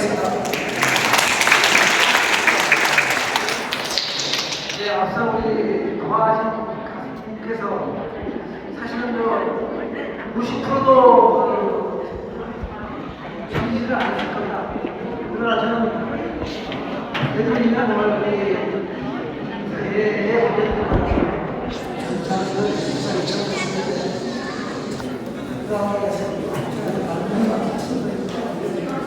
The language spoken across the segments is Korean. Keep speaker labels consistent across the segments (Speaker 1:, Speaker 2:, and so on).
Speaker 1: 부탁드리겠습니다. 네, 앞서 우리 가수님께서 사실은 뭐 90%도 정리를 안 했을 겁니다. 그러나 저는 애들이나 뭘 우리 새해에 도와주는 가수님 어디 있습니까? 네, 안녕하십니까. 오늘 맞아요. 전 명과의 도전을 박민정 기자하시는 분들 축하해 주시고 민주와 대표님을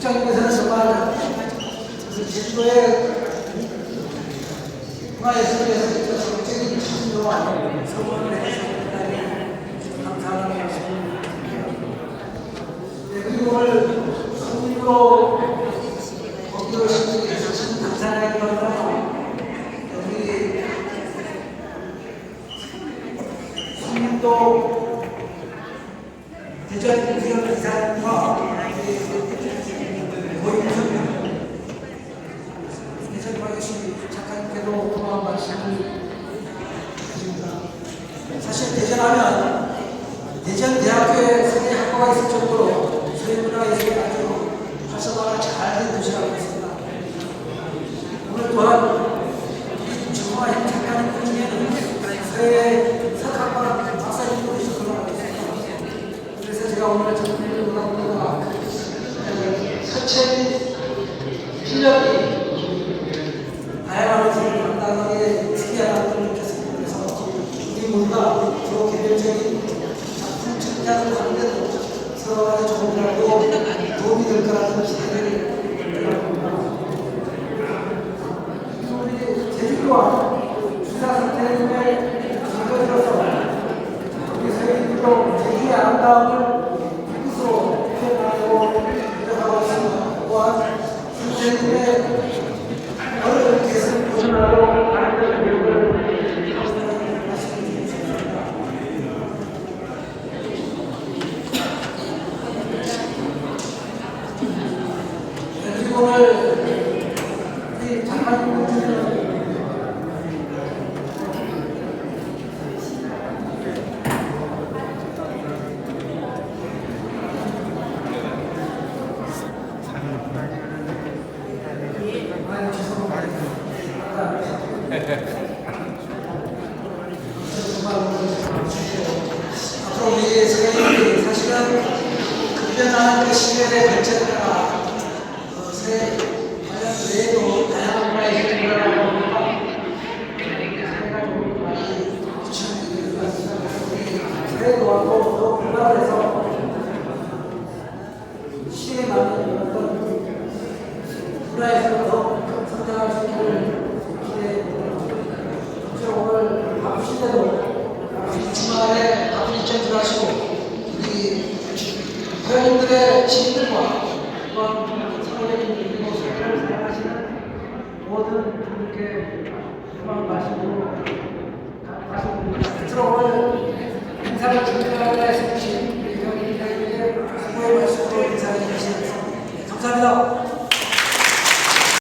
Speaker 1: 국장님께서는 정말 그 제주도의 문화예술에서 적극적인 참여와 성원을 말씀을 드립니다. 네, 그리고 오늘 성민으로 거기로 분이 참 감사하기보다는 우리 성민도 대전 구현 이사님과 대전광역시 있습니다. 오늘 또한 우리 정화 작가님 중에는 서예 석학과 박사님도 계실 거라고 있습니다. 그래서 제가 오늘 정리를 원합니다. 서체 실력이 다양한 것을 담당하게 특이하다고 느꼈습니다. 그래서 우리 모두가 서로 개별적인 작품 창작을 하는데도 서로 간에 조언하고 도움이 될 거라는 기대를 갖습니다. 우리 제주도와 주사 사태를 이끌어서 우리 서해인도 제주의 아름다움을 뜻으로 표현하고 이어가고 있습니다. 또한 선생님의 어느 계속 도전하러 가는 교육을 말씀드리겠습니다. 그리고 오늘 이 작가님께서는 아유, 죄송합니다. 앞으로 우리 세계인들이 사실은 급변하는 그 시대의 발전과 어, 새 관련 외에도 다양한 문화의 것 같습니다. 우리 세계도하고 더 분발해서 시대에 맞는 어떤 문화에서 실제로 우리 주말에 아플리케이션을 하시고 우리 회원님들의 지인들과 또한 사모님들이 이곳을 사랑하시는 모든 분들께 희망 말씀으로 가서 들어오는 인사를 준비